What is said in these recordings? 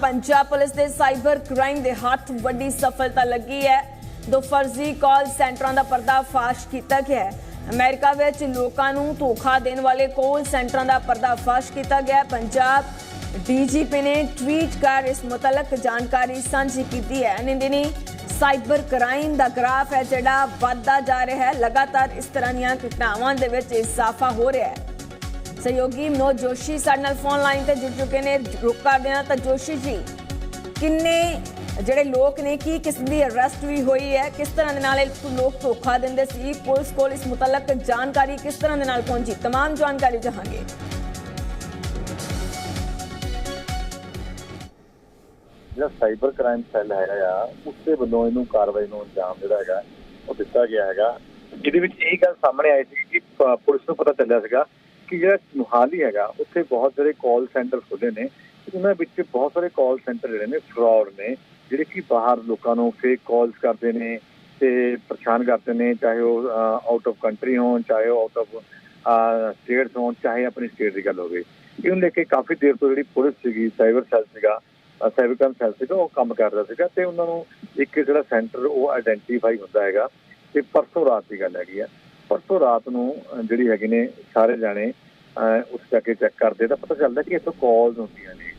Punjab police ਦੇ cyber crime ਦੇ ਹੱਥ ਵੱਡੀ ਸਫਲਤਾ ਲੱਗੀ ਹੈ। ਦੋ ਫਰਜ਼ੀ ਕਾਲ ਸੈਂਟਰਾਂ ਦਾ ਪਰਦਾਫਾਸ਼ ਕੀਤਾ ਗਿਆ ਹੈ। ਅਮਰੀਕਾ ਵਿੱਚ ਲੋਕਾਂ ਨੂੰ ਧੋਖਾ ਦੇਣ ਵਾਲੇ ਕਾਲ ਸੈਂਟਰਾਂ ਦਾ ਪਰਦਾਫਾਸ਼ ਕੀਤਾ ਗਿਆ ਹੈ। ਪੰਜਾਬ ਡੀਜੀਪੀ ਨੇ ਟਵੀਟ ਕਰ ਇਸ ਮੁਤਲਕ ਜਾਣਕਾਰੀ ਸਾਂਝੀ ਕੀਤੀ ਹੈ। ਨਿੰਦੇ ਨੇ ਸਾਈਬਰ ਕ੍ਰਾਈਮ ਦਾ ਗ੍ਰਾਫ ਹੈ ਜਿਹੜਾ ਵੱਧਦਾ ਜਾ ਰਿਹਾ ਹੈ। ਲਗਾਤਾਰ ਇਸ ਤਰ੍ਹਾਂ ਦੀਆਂ ਘਟਨਾਵਾਂ ਦੇ ਵਿੱਚ ਇਜ਼ਾਫਾ ਹੋ ਰਿਹਾ ਹੈ। ਸਹਿਯੋਗੀ ਮਨੋਜ ਜੋਸ਼ੀ ਸਾਡੇ ਨਾਲ ਫੋਨ ਲਾਈਨ ਤੇ ਜੁੜ ਚੁੱਕੇ ਨੇ ਰੁਕ ਕਰਦੇ ਹਾਂ ਤਾਂ ਜੋਸ਼ੀ ਜੀ ਕਿੰਨੇ ਜਿਹੜੇ ਲੋਕ ਨੇ ਕੀ ਕਿਸ ਦੀ ਅਰੈਸਟ ਵੀ ਹੋਈ ਹੈ ਕਿਸ ਤਰ੍ਹਾਂ ਦੇ ਨਾਲ ਇਹ ਲੋਕ ਧੋਖਾ ਦਿੰਦੇ ਸੀ ਪੁਲਿਸ ਕੋਲ ਇਸ ਮੁਤਲਕ ਜਾਣਕਾਰੀ ਕਿਸ ਤਰ੍ਹਾਂ ਦੇ ਨਾਲ ਪਹੁੰਚੀ तमाम ਜਾਣਕਾਰੀ ਚਾਹਾਂਗੇ ਜਿਹੜਾ ਸਾਈਬਰ ਕ੍ਰਾਈਮ ਸੈੱਲ ਹੈਗਾ ਆ ਉਸਦੇ ਵੱਲੋਂ ਇਹਨੂੰ ਕਾਰਵਾਈ ਨੂੰ ਅੰਜਾਮ ਜਿਹੜਾ ਹੈਗਾ ਉਹ ਦਿੱਤਾ ਗਿਆ ਹੈਗਾ ਜਿਹਦੇ ਵਿੱਚ ਇਹ ਗੱਲ ਸਾਹਮਣੇ ਆਈ ਸੀ ਕਿ ਪ- ਪੁਲਿਸ ਨੂੰ ਪਤਾ ਚੱਲਿਆ ਸੀਗਾ ਕਿ ਜਿਹੜਾ ਮੁਹਾਲੀ ਹੈਗਾ, ਉੱਥੇ ਬਹੁਤ ਸਾਰੇ ਕਾਲ ਸੈਂਟਰ ਖੁੱਲੇ ਨੇ। ਉਹਨਾਂ ਵਿੱਚ ਬਹੁਤ ਸਾਰੇ ਕਾਲ ਸੈਂਟਰ ਜਿਹੜੇ ਨੇ ਫਰਾਡ ਨੇ, ਜਿਹੜੇ ਕਿ ਬਾਹਰ ਲੋਕਾਂ ਨੂੰ ਫੇਕ ਕਾਲਸ ਕਰਦੇ ਨੇ ਤੇ ਪਰੇਸ਼ਾਨ ਕਰਦੇ ਨੇ, ਚਾਹੇ ਉਹ ਆਊਟ ਆਫ ਕੰਟਰੀ ਹੋਣ, ਚਾਹੇ ਉਹ ਆਊਟ ਆਫ ਸਟੇਟਸ ਹੋਣ, ਚਾਹੇ ਆਪਣੀ ਸਟੇਟ ਦੀ ਗੱਲ ਹੋਵੇ ਇਹਨੂੰ ਲੈ ਕੇ ਕਾਫੀ ਦੇਰ ਤੋਂ ਜਿਹੜੀ ਪੁਲਿਸ ਸੀਗੀ ਸਾਈਬਰ ਸੈੱਲ ਸੀਗਾ ਸਾਈਬਰ ਕ੍ਰਾਈਮ ਸੈੱਲ ਸੀਗਾ, ਉਹ ਕੰਮ ਕਰਦਾ ਸੀਗਾ ਤੇ ਉਹਨਾਂ ਨੂੰ ਇੱਕ ਜਿਹੜਾ ਸੈਂਟਰ ਉਹ ਆਇਡੈਂਟੀਫਾਈ ਹੁੰਦਾ ਹੈਗਾ। ਤੇ ਪਰਸੋਂ ਰਾਤ ਦੀ ਗੱਲ ਹੈਗੀ ਆ। ਪਰਸੋਂ ਰਾਤ ਨੂੰ ਜਿਹੜੀ ਹੈਗੇ ਨੇ ਸਾਰੇ ਜਾਣੇ ਅਹ, ਉਸ ਜਾ ਕੇ ਚੈੱਕ ਕਰਦੇ ਤਾਂ ਪਤਾ ਚੱਲਦਾ ਕਿ ਇੱਥੋਂ ਕਾਲਸ ਹੁੰਦੀਆਂ ਨੇ।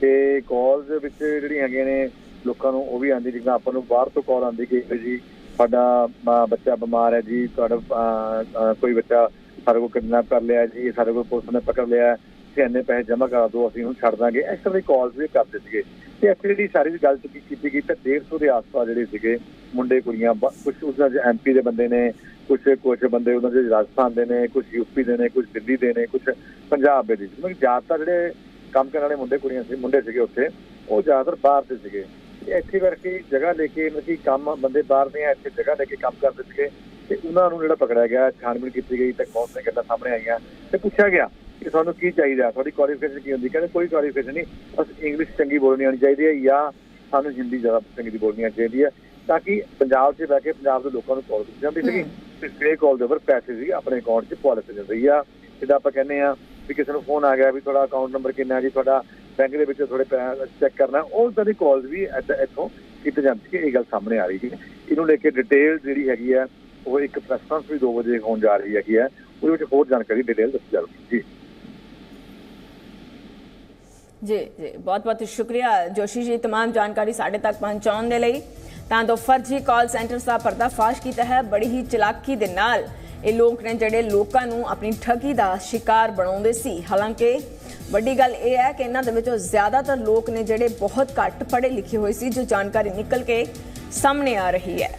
ਤੇ ਕਾਲਸ ਵਿੱਚ ਜਿਹੜੀਆਂ ਹੈਗੀਆਂ ਨੇ ਲੋਕਾਂ ਨੂੰ ਉਹ ਵੀ ਆਉਂਦੀ ਜਿੱਦਾਂ ਆਪਾਂ ਨੂੰ ਬਾਹਰ ਤੋਂ ਕਾਲ ਆਉਂਦੀ ਕਿ ਵੀ ਜੀ ਸਾਡਾ ਬੱਚਾ ਬਿਮਾਰ ਹੈ ਜੀ ਤੁਹਾਡਾ ਕੋਈ ਬੱਚਾ ਸਾਡੇ ਕੋਲ ਕਿਡਨੈਪ ਕਰ ਲਿਆ ਜੀ ਸਾਡੇ ਕੋਲ ਪੁਲਿਸ ਨੇ ਪਕੜ ਲਿਆ ਤੇ ਇੰਨੇ ਪੈਸੇ ਜਮ੍ਹਾਂ ਕਰਾ ਦਿਓ ਅਸੀਂ ਉਹਨੂੰ ਛੱਡ ਦਾਂਗੇ। ਇਸ ਤਰ੍ਹਾਂ ਦੀ ਕਾਲਸ ਵੀ ਕਰਦੇ ਸੀਗੇ। ਤੇ ਇੱਥੇ ਜਿਹੜੀ ਸਾਰੀ ਗੱਲ ਚੁੱਕੀ ਕੀਤੀ ਗਈ ਤਾਂ 150 ਦੇ ਆਸ-ਪਾਸ ਜਿਹੜੇ ਸੀਗੇ ਮੁੰਡੇ ਕੁੜੀਆਂ ਕੁਝ ਉਹਨਾਂ ਦੇ ਐਮਪੀ ਦੇ ਬੰਦੇ ਨੇ ਕੁਝ ਕੁਝ ਬੰਦੇ ਉਹਨਾਂ ਦੇ ਰਾਜਸਥਾਨ ਦੇ ਨੇ ਕੁਝ ਯੂਪੀ ਦੇ ਨੇ ਕੁਝ ਦਿੱਲੀ ਦੇ ਨੇ ਕੁਝ ਪੰਜਾਬ ਦੇ ਨੇ ਮਤਲਬ ਜ਼ਿਆਦਾਤਰ ਜਿਹੜੇ ਕੰਮ ਕਰਨ ਵਾਲੇ ਮੁੰਡੇ, ਕੁੜੀਆਂ ਸੀ, ਮੁੰਡੇ ਸੀਗੇ ਉੱਥੇ, ਉਹ ਜ਼ਿਆਦਾਤਰ ਬਾਹਰ ਦੇ ਸੀਗੇ। ਇੱਥੇ ਕਰਕੇ ਜਗ੍ਹਾ ਲੈ ਕੇ, ਮਤਲਬ ਕਿ ਕੰਮ ਬੰਦੇ ਬਾਹਰ ਦੇ ਆ, ਇੱਥੇ ਜਗ੍ਹਾ ਲੈ ਕੇ ਕੰਮ ਕਰਦੇ ਸੀਗੇ। ਤੇ ਉਹਨਾਂ ਨੂੰ ਜਿਹੜਾ ਪਕੜਿਆ ਗਿਆ ਛਾਣਬੀਣ ਕੀਤੀ ਗਈ, ਤੇ ਬਹੁਤ ਸਾਰੀਆਂ ਗੱਲਾਂ ਸਾਹਮਣੇ ਆਈਆਂ। ਤੇ ਪੁੱਛਿਆ ਗਿਆ ਕਿ ਤੁਹਾਨੂੰ ਕੀ ਚਾਹੀਦਾ? ਤੁਹਾਡੀ ਕੁਆਲੀਫਿਕੇਸ਼ਨ ਕੀ ਹੁੰਦੀ? ਕਹਿੰਦੇ ਕੋਈ ਕੁਆਲੀਫਿਕੇਸ਼ਨ ਨਹੀਂ, ਬਸ ਇੰਗਲਿਸ਼ ਚੰਗੀ ਬੋਲਣੀ ਆਉਣੀ ਚਾਹੀਦੀ ਹੈ ਜਾਂ ਸਾਨੂੰ ਹਿੰਦੀ ਜ਼ਿਆਦਾ ਚੰਗੀ ਦੀ ਬੋਲਣੀ ਆਉਣੀ ਚਾਹੀਦੀ ਹੈ, ਤਾਂ ਕਿ ਪੰਜਾਬ 'ਚ ਬਹਿ ਕੇ ਪੰਜਾਬ ਦੇ ਲੋਕਾਂ ਨੂੰ ਕਾਲ ਜਾਂਦੀ ਸੀਗੀ। ਤੇ ਸਟੇ ਕਾਲ ਦੇ ਉੱਪਰ ਪੈਸੇ ਸੀ ਆਪਣੇ ਅਕਾਊਂਟ 'ਚ ਪਾਲਿਸੀ ਜਾਂਦੀ ਆ ਜਿੱਦਾਂ ਆਪਾਂ ਕਹਿੰਦੇ ਆ ਵੀ ਕਿਸੇ ਨੂੰ ਫੋਨ ਆ ਗਿਆ ਵੀ ਤੁਹਾਡਾ ਅਕਾਊਂਟ ਨੰਬਰ ਕਿੰਨਾ ਹੈ ਜੀ ਤੁਹਾਡਾ ਬੈਂਕ ਦੇ ਵਿੱਚ ਥੋੜੇ ਪੈਸੇ ਚੈੱਕ ਕਰਨਾ ਉਹ ਤਰ੍ਹਾਂ ਦੀ ਕਾਲਸ ਵੀ ਇੱਦਾਂ ਇੱਥੋਂ ਕੀਤੀ ਜਾਂਦੀ ਸੀ ਇਹ ਗੱਲ ਸਾਹਮਣੇ ਆ ਰਹੀ ਹੈ ਇਹਨੂੰ ਲੈ ਕੇ ਡਿਟੇਲ ਜਿਹੜੀ ਹੈਗੀ ਆ ਉਹ ਇੱਕ ਪ੍ਰੈਸ ਕਾਨਫਰੰਸ ਵੀ 2 ਵਜੇ ਹੋਣ ਜਾ ਰਹੀ ਹੈਗੀ ਆ ਉਹਦੇ ਵਿੱਚ ਹੋਰ ਜਾਣਕਾਰੀ ਡਿਟੇਲ ਦੱਸੀ ਜਾਵੇਗੀ ਜੀ ਜੀ ਜੀ ਬਹੁਤ ਬਹੁਤ ਸ਼ੁਕਰੀਆ ਜੋਸ਼ੀ ਜੀ तमाम ਜਾਣਕਾਰੀ ਸਾਡੇ ਤੱਕ ਪਹੁੰਚਾਉਣ ਦੇ ਲਈ ਤਾਂ ਦੋ ਫਰਜ਼ੀ ਕਾਲ ਸੈਂਟਰਸ ਦਾ ਪਰਦਾਫਾਸ਼ ਕੀਤਾ ਹੈ, ਬੜੀ ਹੀ ਚਲਾਕੀ ਦੇ ਨਾਲ। ਇਹ ਲੋਕ ਨੇ ਜਿਹੜੇ ਲੋਕਾਂ ਨੂੰ ਆਪਣੀ ਠੱਗੀ ਦਾ ਸ਼ਿਕਾਰ ਬਣਾਉਂਦੇ ਸੀ। ਹਾਲਾਂਕਿ ਵੱਡੀ ਗੱਲ ਇਹ ਹੈ ਕਿ ਇਹਨਾਂ ਦੇ ਵਿੱਚੋਂ ਜ਼ਿਆਦਾਤਰ ਲੋਕ ਨੇ ਜਿਹੜੇ ਬਹੁਤ ਘੱਟ ਪੜ੍ਹੇ ਲਿਖੇ ਹੋਏ ਸੀ, ਜੋ ਜਾਣਕਾਰੀ ਨਿਕਲ ਕੇ ਸਾਹਮਣੇ ਆ ਰਹੀ ਹੈ।